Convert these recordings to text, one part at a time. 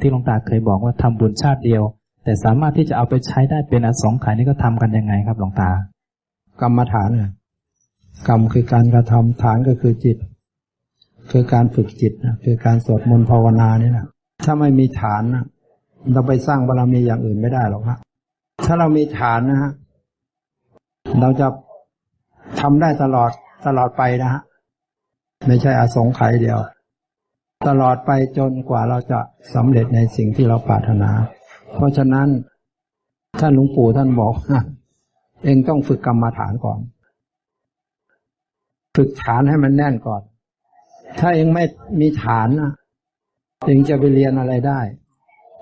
ที่หลวงตาเคยบอกว่าทำบุญชาติเดียว แต่สามารถที่จะเอาไปใช้ได้เป็นอสงไขยนี่ก็ทำกันยังไงครับหลวงตา กรรมฐานเนี่ยกรรมคือการกระทำฐานก็คือจิต คือการฝึกจิตนะคือการสวดมนต์ภาวนาเนี่ยนะถ้าไม่มีฐานนะเราไปสร้างบารมีอย่างอื่นไม่ได้หรอกฮะถ้าเรามีฐานนะฮะเราจะทำได้ตลอดตลอดไปนะฮะไม่ใช่อสงไขยเดียว ตลอดไปจนกว่าเราจะสำเร็จในสิ่งที่เราปรารถนา เพราะฉะนั้นท่านหลวงปู่ท่านบอกฮะเองต้องฝึกกรรมฐานก่อน ฝึกฐานให้มันแน่นก่อน ถ้าเองไม่มีฐานนะเองจะไปเรียนอะไรได้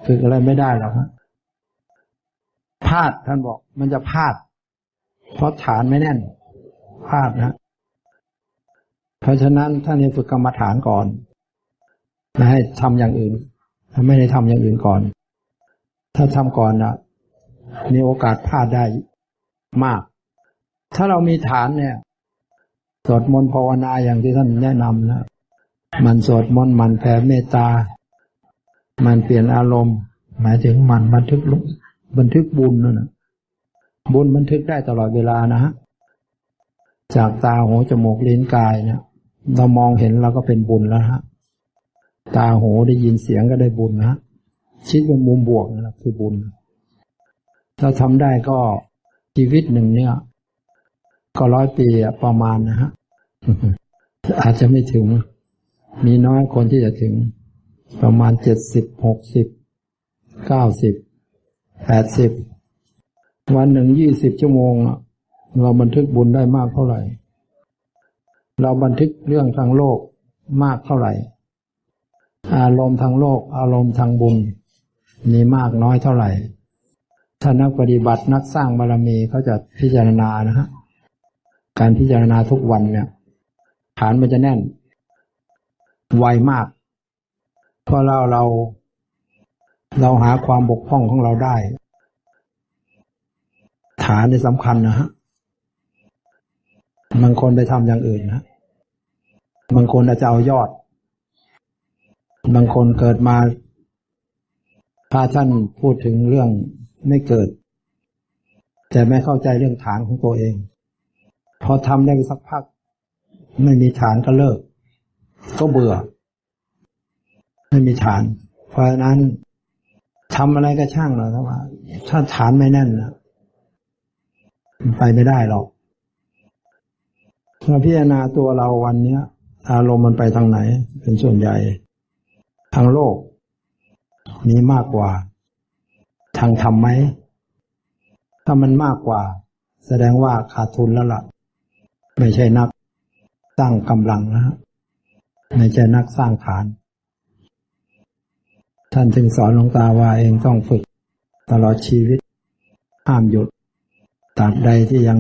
ฝึกอะไรไม่ได้หรอกฮะพลาดท่านบอก มันจะพลาด เพราะฐานไม่แน่นพลาดนะ เพราะฉะนั้นท่านให้ฝึกกรรมฐานก่อน ม่ให้ทำอย่างอื่นไม่ได้ทำอย่างอื่นก่อน ถ้าทำก่อนนะมีโอกาสพลาดได้มาก ถ้าเรามีฐานเนี่ย สวดมนต์ภาวนาอย่างที่ท่านแนะนำนะมันสวดมนต์มันแผ่เมตตา มันเปลี่ยนอารมณ์ หมายถึงมันบันทึกลุบันทึกบุญนั่นนะบุญบันทึกได้ตลอดเวลานะฮะจากตาหูจมูกลิ้นกายเนี่ยเรามองเห็นเราก็เป็นบุญแล้วฮะ ตาหูได้ยินเสียงก็ได้บุญนะคิดเป็นมุมบวกนะคือบุญ ถ้าทำได้ก็ชีวิตหนึ่งเนี่ย ก็ร้อยปีประมาณนะฮะอาจจะไม่ถึง มีน้อยคนที่จะถึง ประมาณเจ็ดสิบหกสิบเก้าสิบแปดสิบวันหนึ่งยี่สิบชั่วโมงเราบันทึกบุญได้มากเท่าไหร่ เราบันทึกเรื่องทางโลกมากเท่าไหร่ อารมณ์ทางโลก อารมณ์ทางบุญมีมากน้อยเท่าไหร่ ถ้านักปฏิบัตินักสร้างบารรมีเขาจะพิจารณานะฮะการพิจารณาทุกวันเนี่ย ฐานมันจะแน่น ไวมากเพราะเราเรา เราหาความบกพร่องของเราได้ ฐานนี่สำคัญนะฮะบางคนไปทำอย่างอื่นนะบางคนอาจจะเอายอด บางคนเกิดมาถ้าท่านพูดถึงเรื่องไม่เกิด แต่ไม่เข้าใจเรื่องฐานของตัวเอง พอทำได้สักพัก ไม่มีฐานก็เลิก ก็เบื่อ ไม่มีฐาน เพราะฉะนั้นทำอะไรก็ช่างเราถ้าว่า ถ้าฐานไม่แน่นนะไปไม่ได้หรอกเราพิจารณาตัวเราวันเนี้ย อารมณ์มันไปทางไหน เป็นส่วนใหญ่ ทางโลก มีมากกว่า ทางธรรมไหม ถ้ามันมากกว่า แสดงว่าขาดทุนแล้วล่ะ ไม่ใช่นักสร้างกำลังนะฮะไม่ใช่นักสร้างฐาน ท่านจึงสอนหลวงตาว่าเองต้องฝึกตลอดชีวิต ห้ามหยุดตราบใดที่ยัง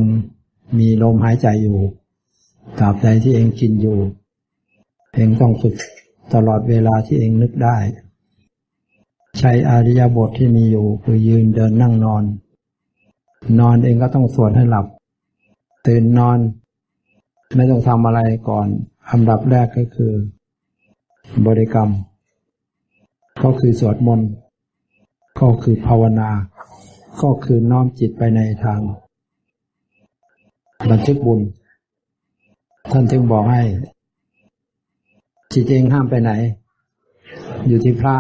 มีลมหายใจอยู่ตราบใดที่เองกินอยู่ เองต้องฝึก ตลอดเวลาที่เองนึกได้ ใช้อาริยบทที่มีอยู่คือยืนเดินนั่งนอน นอนเองก็ต้องสวดให้หลับ ตื่นนอน ไม่ต้องทำอะไรก่อนอันดับแรกก็คือ บริกรรม ก็คือสวดมนต์ก็คือภาวนา ก็คือน้อมจิตไปในทางบันทึกบุญ ท่านจึงบอกให้ จิตเองห้ามไปไหน อยู่ที่พระ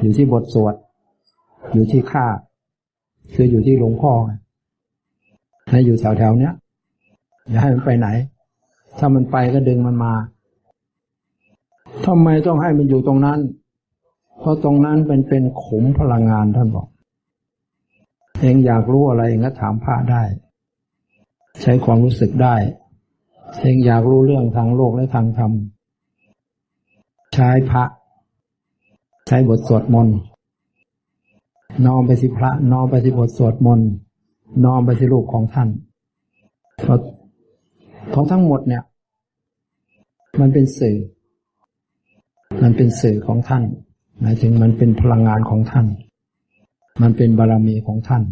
อยู่ที่บทสวด อยู่ที่ข้าคืออยู่ที่หลวงพ่อให้อยู่แถวแถวเนี้ยอย่าให้มันไปไหน ถ้ามันไปก็ดึงมันมาทำไมต้องให้มันอยู่ตรงนั้น เพราะตรงนั้นเป็นเป็นขุมพลังงานท่านบอก เองอยากรู้อะไรเองก็ถามพระได้ ใช้ความรู้สึกได้ เองอยากรู้เรื่องทางโลกและทางธรรม ใช้พระ ใช้บทสวดมนต์น้อมไปที่พระ น้อมไปที่บทสวดมนต์น้อมไปที่รูปของท่านเพราะเพราะทั้งหมดเนี่ย มันเป็นสื่อ มันเป็นสื่อของท่าน หมายถึงมันเป็นพลังงานของท่าน มันเป็นบารมีของท่าน